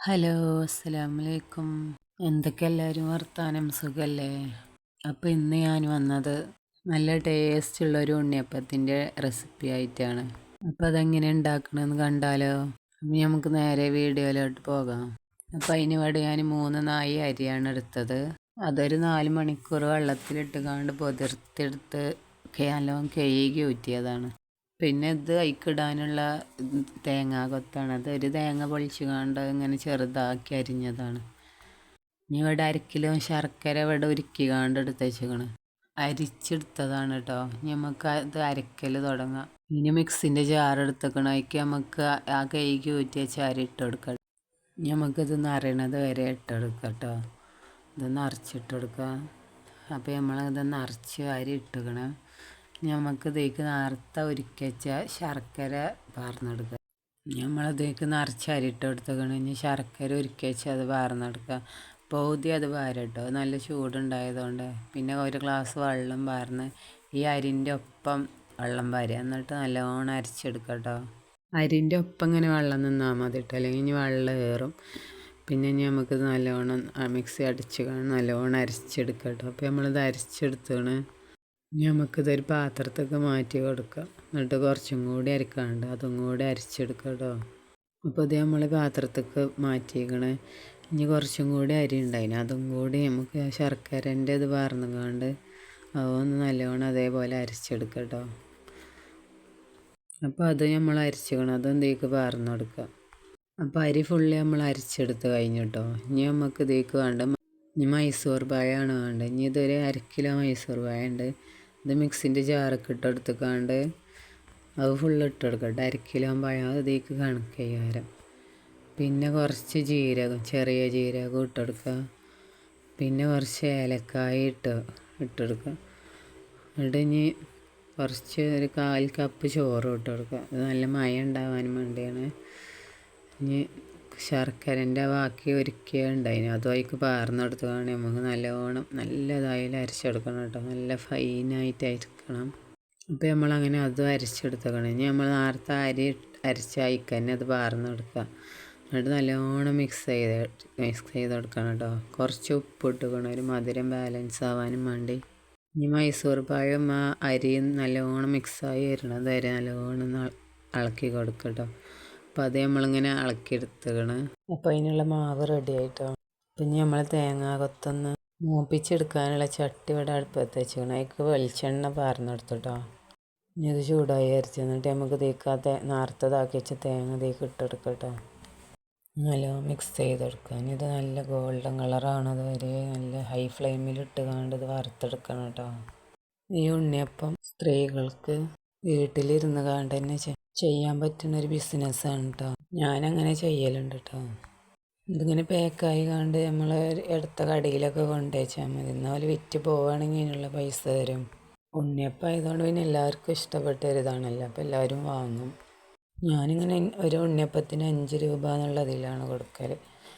Hello അസ്സലാമലൈക്കും. എന്തൊക്കെ എല്ലാവരും വർത്താനം? സുഖല്ലേ? അപ്പോൾ ഇന്ന് ഞാൻ വന്നത് നല്ല ടേസ്റ്റ് ഒരു ഉണ്ണിയപ്പത്തിന്റെ റെസിപ്പി ആയിട്ടാണ്. അപ്പോൾ അതെങ്ങനെ ഉണ്ടാക്കണമെന്ന് കണ്ടാലോ? നമുക്ക് നേരെ വീഡിയോയിലോട്ട് പോകാം. അപ്പോൾ അതിന് വേണ്ടി ഞാൻ മൂന്ന് നായി അരിയാണ് എടുത്തത്. അതൊരു നാല് മണിക്കൂർ വെള്ളത്തിലിട്ട് കാണ്ട് പൊതിർത്തെടുത്ത് നല്ലോണം കഴുകി ഊറ്റിയതാണ്. പിന്നെ ഇത് അയിക്കിടാനുള്ള തേങ്ങാ കൊത്താണ്. അത് ഒരു തേങ്ങ പൊളിച്ചു കൊണ്ട് ഇങ്ങനെ ചെറുതാക്കി അരിഞ്ഞതാണ്. ഇനി ഇവിടെ അരക്കിലോ ശർക്കര ഇവിടെ ഉരുക്കി കൊണ്ട് എടുത്ത് അരിച്ചെടുത്തതാണ് കേട്ടോ നമുക്ക് അത് അരക്കൽ തുടങ്ങാം. ഇനി മിക്സിന്റെ ജാർ എടുത്തേക്കണം. അതിക്ക് നമുക്ക് ആ കൈക്ക് ഊറ്റി വെച്ച് ഇട്ട് കൊടുക്കാം. നമുക്കിത് നിറയണത് വരെ ഇട്ടെടുക്കാം കേട്ടോ ഇത് നിറച്ചിട്ട് കൊടുക്കുക അപ്പോൾ നമ്മളിത് നിറച്ച് അരി ഇട്ടുക്കണം. നമുക്ക് ഇതേക്ക് നേർത്ത ഒരുക്കച്ച ശർക്കര പാർന്നെടുക്കുക നമ്മളിതേക്ക് നിറച്ച് അരിട്ട് കൊടുത്തേക്കണം. ഇനി ശർക്കര ഒരുക്കച്ച അത് പാർന്നെടുക്കുക പൗതി അത് പാരട്ടോ. നല്ല ചൂടുണ്ടായതുകൊണ്ട് പിന്നെ ഒരു ഗ്ലാസ് വെള്ളം പാർന്ന് ഈ അരിന്റെ ഒപ്പം വെള്ളം പാരുക എന്നിട്ട് നല്ലോണം അരച്ചെടുക്കുക കേട്ടോ അരിന്റെ ഒപ്പം ഇങ്ങനെ വെള്ളം നിന്നാൽ മതി കേട്ടോ അല്ലെങ്കിൽ ഇനി വെള്ളം കയറും. പിന്നെ ഇനി നമുക്ക് നല്ലോണം മിക്സി അടിച്ച് നല്ലോണം അരച്ചെടുക്കാം കേട്ടോ അപ്പോൾ നമ്മളിത് അരച്ചെടുത്താണ് നമുക്കിതൊരു പാത്രത്തൊക്കെ മാറ്റി കൊടുക്കാം. എന്നിട്ട് കുറച്ചും കൂടി അരക്കാണ്ട് അതും കൂടി അരച്ചെടുക്കാം കേട്ടോ അപ്പോൾ ഇത് നമ്മൾ പാത്രത്തേക്ക് മാറ്റിയേക്കണേ. ഇനി കുറച്ചും കൂടി അരി ഉണ്ടായിന് അതും കൂടി നമുക്ക് ശർക്കരന്റെ ഇത് പറഞ്ഞുകൊണ്ട് അതൊന്ന് നല്ലോണം അതേപോലെ അരച്ചെടുക്കാം കേട്ടോ അപ്പോൾ അത് നമ്മൾ അരച്ചിക്കണം. അതെന്തേക്ക് പാർന്നു കൊടുക്കുക അപ്പോൾ അരി ഫുള്ളി നമ്മൾ അരച്ചെടുത്ത് കഴിഞ്ഞു കേട്ടോ ഇനി നമുക്ക് ഇതേക്ക് വേണ്ട ഇനി മൈസൂർ പായാണ് വേണ്ടത്. ഇനി ഇതൊരു അര കിലോ മൈസൂർ പായ ഉണ്ട്. ഇത് മിക്സിന്റെ ജാറൊക്കെ ഇട്ടെടുത്തുക്കാണ്ട് അത് ഫുള്ള് ഇട്ടെടുക്കട്ടെ അര കിലോ പായ അതിലേക്ക് കണക്ക് ചെയ്യാരം പിന്നെ കുറച്ച് ജീരകം ചെറിയ ജീരകം ഇട്ടെടുക്കുക പിന്നെ കുറച്ച് ഏലക്കായ ഇട്ട് ഇട്ടെടുക്കുക എന്നിട്ട് ഇനി കുറച്ച് ഒരു കാൽ കപ്പ് ചോറ് ഇട്ട് കൊടുക്കുക. അത് നല്ല മയം ഉണ്ടാവാനും വേണ്ടിയാണ്. ഇനി ശർക്കരന്റെ ബാക്കി ഒരുക്കിയ ഉണ്ടായിന് അതും അതിക്ക് പാർന്നെടുത്തുകൊണ്ട് നമുക്ക് നല്ലോണം നല്ലതായി അരച്ചെടുക്കണം കേട്ടോ. നല്ല ഫൈനായിട്ട് അരിക്കണം അപ്പോൾ നമ്മളങ്ങനെ അതും അരച്ചെടുത്തേക്കണം. ഇനി നമ്മൾ നേരത്തെ അരി അരച്ച അയക്ക് തന്നെ അത് പാർന്നെടുക്കുക എന്നിട്ട് നല്ലോണം മിക്സ് ചെയ്ത് മിക്സ് ചെയ്ത് കൊടുക്കണം കേട്ടോ. കുറച്ച് ഉപ്പ് ഇട്ടുക്കണം ഒരു മധുരം ബാലൻസ് ആവാനും വേണ്ടി. ഇനി മൈസൂർ പഴം ആ അരിയും നല്ലോണം മിക്സായി വരുന്നത് വരെ നല്ലോണം ഇളക്കി കൊടുക്കട്ടോ അപ്പോൾ അത് നമ്മളിങ്ങനെ ഇളക്കിയെടുത്തുകണ് അപ്പോൾ അതിനുള്ള മാവ് റെഡി ആയിട്ടോ. പിന്നെ നമ്മൾ തേങ്ങ കൊത്തൊന്ന് മൂപ്പിച്ചെടുക്കാനുള്ള ചട്ടി ഇവിടെ അടുപ്പത്ത് വെച്ചിരിക്കണം. അതിക്ക് വെളിച്ചെണ്ണ പാർന്നെടുത്തോട്ടോ ഇനി ഇത് ചൂടായി അരച്ച് എന്നിട്ട് നമുക്ക് തേക്കാത്ത നേർത്തതാക്കി വെച്ച തേങ്ങ തേക്ക് ഇട്ടെടുക്കട്ടോ നല്ല മിക്സ് ചെയ്തെടുക്കുക. ഇനി ഇത് നല്ല ഗോൾഡൻ കളറാണ് വരെ നല്ല ഹൈ ഫ്ലെയിമിൽ ഇട്ട് കണ്ട് ഇത് വറുത്തെടുക്കണം കേട്ടോ. ഈ ഉണ്ണിയപ്പം സ്ത്രീകൾക്ക് വീട്ടിലിരുന്ന് കണ്ട് തന്നെ ചെയ്യാൻ പറ്റുന്ന ഒരു ബിസിനസ്സാണ് കേട്ടോ ഞാനങ്ങനെ ചെയ്യലുണ്ട് കേട്ടോ ഇതിങ്ങനെ പാക്കായി കണ്ട് നമ്മൾ എടുത്ത കടയിലൊക്കെ കൊണ്ടുവച്ചാൽ മതി. എന്നാൽ വിറ്റ് പോവുകയാണെങ്കിൽ അതിനുള്ള പൈസ തരും. ഉണ്ണിയപ്പം ആയതുകൊണ്ട് പിന്നെ എല്ലാവർക്കും ഇഷ്ടപ്പെട്ട ഒരിതാണല്ലോ അപ്പോൾ എല്ലാവരും വാങ്ങും. ഞാനിങ്ങനെ ഒരു ഉണ്ണിയപ്പത്തിന് അഞ്ച് രൂപ എന്നുള്ളതിലാണ് കൊടുക്കൽ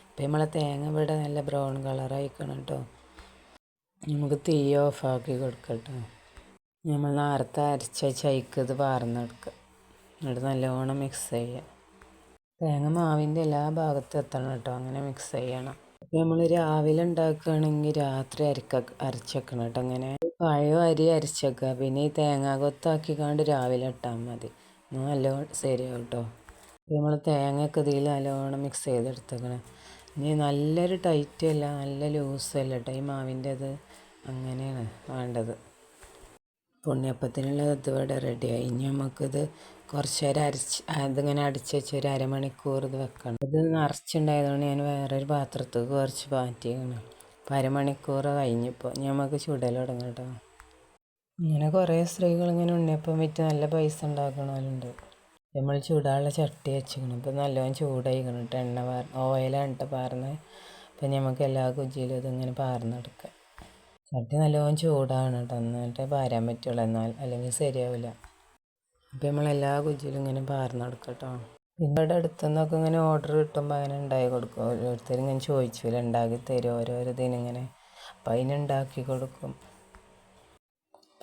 അപ്പോൾ നമ്മളെ തേങ്ങ ഇവിടെ നല്ല ബ്രൗൺ കളറായിക്കണം കേട്ടോ നമുക്ക് തീ ഓഫാക്കി കൊടുക്കട്ടോ. നമ്മൾ നേരത്തെ അരച്ച ചൈക്ക് ഇത് വാർന്നെടുക്കുക. എന്നിട്ട് നല്ലോണം മിക്സ് ചെയ്യുക. തേങ്ങ മാവിന്റെ എല്ലാ ഭാഗത്തും എത്തണം കേട്ടോ. അങ്ങനെ മിക്സ് ചെയ്യണം. നമ്മൾ രാവിലെ ഉണ്ടാക്കുകയാണെങ്കിൽ രാത്രി അരക്ക അരച്ചേക്കണം കേട്ടോ. അങ്ങനെ പഴയ അരി അരച്ചേക്കുക പിന്നെ ഈ തേങ്ങ കൊത്താക്കിക്കാണ്ട് രാവിലെ ഇട്ടാൽ മതി. നല്ലോണം ശരിയാവും കേട്ടോ. നമ്മൾ തേങ്ങയൊക്കെ ഇതിൽ നല്ലോണം മിക്സ് ചെയ്തെടുത്തേക്കണം. ഇനി നല്ലൊരു ടൈറ്റ് അല്ല നല്ല ലൂസ് അല്ല കേട്ടോ ഈ മാവിന്റെ അത് അങ്ങനെയാണ് വേണ്ടത്. പുണ്യപ്പത്തിനുള്ള ഇത് ഇവിടെ റെഡിയായി ഇനി നമുക്കിത് കുറച്ച് നേരം അരച്ച് അതിങ്ങനെ അടിച്ച് വെച്ച് ഒരു അരമണിക്കൂർ ഇത് വെക്കണം. ഇത് നിറച്ചുണ്ടായതുകൊണ്ട് ഞാൻ വേറൊരു പാത്രത്തിൽ കുറച്ച് മാറ്റിയാണ് അപ്പോൾ അരമണിക്കൂർ കഴിഞ്ഞപ്പോൾ നമുക്ക് ചുടൽ തുടങ്ങും കേട്ടോ. ഇങ്ങനെ കുറേ സ്ത്രീകൾ ഇങ്ങനെ ഉണ്ണിയപ്പം വിറ്റ് നല്ല പൈസ ഉണ്ടാക്കണമല്ലുണ്ട് നമ്മൾ ചൂടാനുള്ള ചട്ടി വെച്ചിക്കണം ഇപ്പോൾ നല്ലോണം ചൂടായിക്കണം കേട്ടോ. എണ്ണ പാർ ഓയിലാണ് കേട്ടോ പാർന്ന്. അപ്പം നമുക്ക് എല്ലാ കുജിയിലും ഇതിങ്ങനെ പാർന്നെടുക്കാം. ചട്ടി നല്ലോണം ചൂടാണ് കേട്ടോ. എന്നിട്ടേ പാരാൻ പറ്റുള്ളൂ. എന്നാൽ അല്ലെങ്കിൽ ശരിയാവില്ല. അപ്പം നമ്മളെല്ലാ കുജിയിലും ഇങ്ങനെ പാർന്ന് കൊടുക്കട്ടോ പിന്നെ ഇവിടെ അടുത്തുനിന്നൊക്കെ ഇങ്ങനെ ഓർഡർ കിട്ടുമ്പോൾ അങ്ങനെ ഉണ്ടാക്കി കൊടുക്കും. ഓരോരുത്തർ ഇങ്ങനെ ചോദിച്ചില്ല ഉണ്ടാക്കി തരും. ഓരോരോ അപ്പം അതിനുണ്ടാക്കി കൊടുക്കും.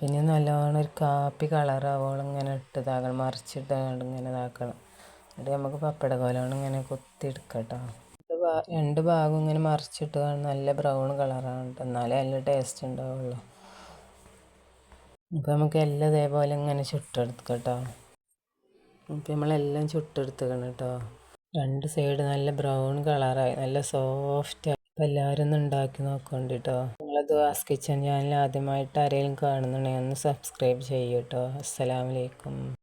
പിന്നെ നല്ലോണം ഒരു കാപ്പി കളറാവോളം ഇങ്ങനെ ഇട്ട് ഇതാക്കണം. മറിച്ചിട്ട് ഇങ്ങനെ താക്കണം എന്നിട്ട് നമുക്ക് പപ്പട കോലോണം ഇങ്ങനെ കുത്തി എടുക്കട്ടോ രണ്ട് ഭാഗം ഇങ്ങനെ മറിച്ചിട്ട് നല്ല ബ്രൗൺ കളറാണ് കേട്ടോ എന്നാലേ നല്ല ടേസ്റ്റ് ഉണ്ടാവുള്ളൂ. അപ്പോൾ നമുക്ക് എല്ലാം ഇതേപോലെ ഇങ്ങനെ ചുട്ടെടുത്ത് കേട്ടോ അപ്പോൾ നമ്മളെല്ലാം ചുട്ടെടുത്തുക്കണം കേട്ടോ. രണ്ട് സൈഡ് നല്ല ബ്രൗൺ കളറായി നല്ല സോഫ്റ്റ് അപ്പം എല്ലാവരും ഒന്ന് ഉണ്ടാക്കി നോക്കണ്ട കേട്ടോ നിങ്ങളത് വാസ് കിച്ചൻ ചാനൽ ആദ്യമായിട്ട് ആരെങ്കിലും കാണുന്നുണ്ടെങ്കിൽ ഒന്ന് സബ്സ്ക്രൈബ് ചെയ്യൂ കേട്ടോ. അസ്സലാമലൈക്കും